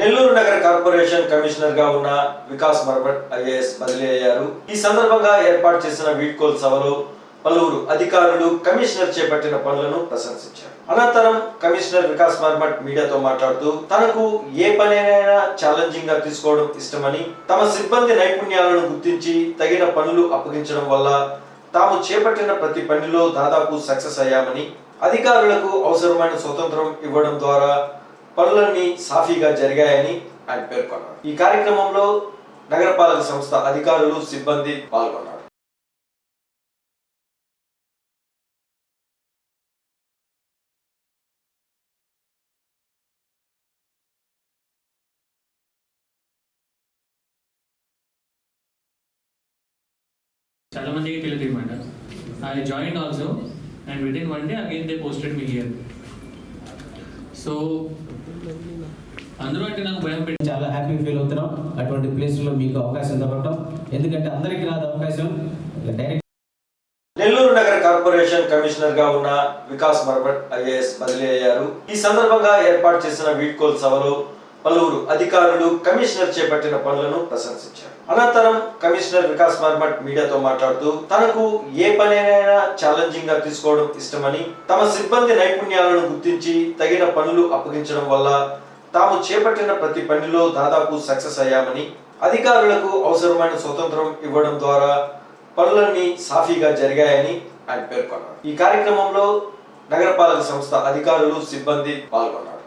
నెల్లూరు నగర కార్పొరేషన్ కమిషనర్గా ఉన్న వికాస్ మర్బట్ ఐఏఎస్ బదిలీ అయ్యారు. ఈ సందర్భంగా ఏర్పాటు చేసిన వీడ్కోల్ సభలో పలువురు అధికారులు కమిషనర్ చేపట్టిన పనులను ప్రశంసించారు. అనంతరం కమిషనర్ వికాస్ మర్మట్ మీడియాతో మాట్లాడుతూ తనకు ఏ పనినైనా ఛాలెంజింగ్గా తీసుకోవడం ఇష్టమని తమ సిబ్బంది నైపుణ్యాలను గుర్తించి తగిన పనులు అప్పగించడం వల్ల తాము చేపట్టిన ప్రతి పనిలో దాదాపు సక్సెస్ అయ్యామని అధికారులకు అవసరమైన స్వతంత్రం ఇవ్వడం ద్వారా పనులన్నీ సాఫీగా జరిగాయని ఆయన పేర్కొన్నారు. ఈ కార్యక్రమంలో నగరపాలక సంస్థ అధికారులు సిబ్బంది పాల్గొన్నారు. చాలా మందికి తెలియదు అనమాట I join also and with in one day again they posted me here so అందరూ అంటే నాకు భయం పెట్టి చాలా హ్యాపీ ఫీల్ అవుతున్నాం. అటువంటి ప్లేస్లో మీకు అవకాశం దొరకటం. ఎందుకంటే అందరికీ రాదు అవకాశం. డైరెక్ట్ నెల్లూరు నగర కార్పొరేషన్ కమిషనర్గా ఉన్న వికాస్ మర్బట్ ఐఏఎస్ బదిలీ అయ్యారు ఈ సందర్భంగా ఏర్పాటు చేసిన వీడ్కోల్ సభలో పలువురు అధికారులు కమిషనర్ చేపట్టిన పనులను ప్రశంసించారు. అనంతరం కమిషనర్ వికాస్ మర్మట్ మీడియాతో మాట్లాడుతూ తనకు ఏ పనినైనా ఛాలెంజింగ్గా తీసుకోవడం ఇష్టమని తమ సిబ్బంది నైపుణ్యాలను గుర్తించి తగిన పనులు అప్పగించడం వల్ల తాము చేపట్టిన ప్రతి పనిలో దాదాపు సక్సెస్ అయ్యామని అధికారులకు అవసరమైన స్వతంత్రం ఇవ్వడం ద్వారా పనులన్నీ సాఫీగా జరిగాయని ఆయన పేర్కొన్నారు. ఈ కార్యక్రమంలో నగరపాలక సంస్థ అధికారులు సిబ్బంది పాల్గొన్నారు.